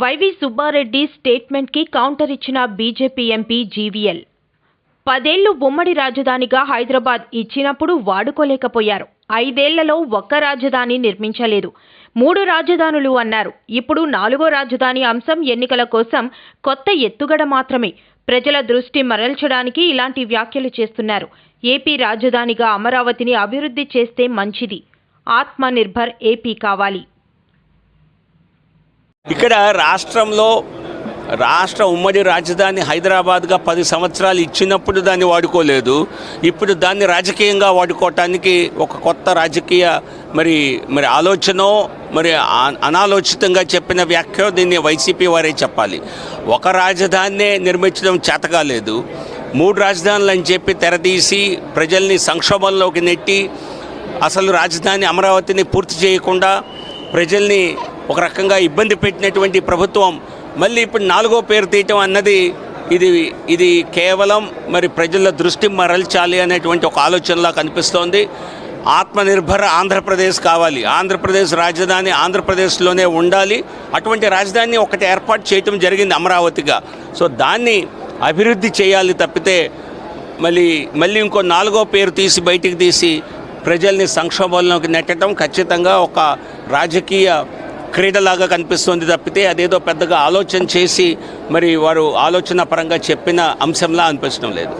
YV Subbareddy స్టేట్మెంట్కి counter ఇచ్చిన BJP MP GVL. పదేళ్ళు ఉమ్మడి రాజధానిగా హైదరాబాద్ ఇచ్చినప్పుడు వాడుకోలేకపోయారు. ఐదేళ్ళలో ఒక్క రాజధాని నిర్మించలేదు. మూడు రాజధానులు అన్నారు. ఇప్పుడు నాలుగో రాజధాని అంశం ఎన్నికల కోసం కొత్త ఎత్తుగడ మాత్రమే. ప్రజల దృష్టి మరల్చడానికి ఇలాంటి వ్యాఖ్యలు చేస్తున్నారు. ఏపీ రాజధానిగా అమరావతిని అభివృద్ధి చేస్తే మంచిది. ఆత్మనిర్భర్ ఏపీ కావాలి. ఇక్కడ రాష్ట్రంలో రాష్ట్ర ఉమ్మడి రాజధాని హైదరాబాద్గా పది సంవత్సరాలు ఇచ్చినప్పుడు దాన్ని వాడుకోలేదు. ఇప్పుడు దాన్ని రాజకీయంగా వాడుకోవటానికి ఒక కొత్త రాజకీయ మరి మరి ఆలోచనో మరి అనాలోచితంగా చెప్పిన వ్యాఖ్య దీన్ని వైసీపీ వారే చెప్పాలి. ఒక రాజధాన్నే నిర్మించడం చేతకాలేదు మూడు రాజధానులు అని చెప్పి తెరదీసి ప్రజల్ని సంక్షోభంలోకి నెట్టి అసలు రాజధాని అమరావతిని పూర్తి చేయకుండా ప్రజల్ని ఒక రకంగా ఇబ్బంది పెట్టినటువంటి ప్రభుత్వం మళ్ళీ ఇప్పుడు నాలుగో పేరు తీయటం అన్నది ఇది ఇది కేవలం మరి ప్రజల దృష్టి మరల్చాలి అనేటువంటి ఒక ఆలోచనలా కనిపిస్తోంది. ఆత్మనిర్భర ఆంధ్రప్రదేశ్ కావాలి. ఆంధ్రప్రదేశ్ రాజధాని ఆంధ్రప్రదేశ్లోనే ఉండాలి. అటువంటి రాజధాని ఒకటి ఏర్పాటు చేయటం జరిగింది అమరావతిగా. సో దాన్ని అభివృద్ధి చేయాలి తప్పితే మళ్ళీ మళ్ళీ ఇంకో నాలుగో పేరు తీసి బయటికి తీసి ప్రజల్ని సంక్షోభంలోకి నెట్టడం ఖచ్చితంగా ఒక రాజకీయ క్రీడలాగా కనిపిస్తుంది తప్పితే అదేదో పెద్దగా ఆలోచన చేసి మరి వారు ఆలోచన పరంగా చెప్పిన అంశంలా అనిపించడం లేదు.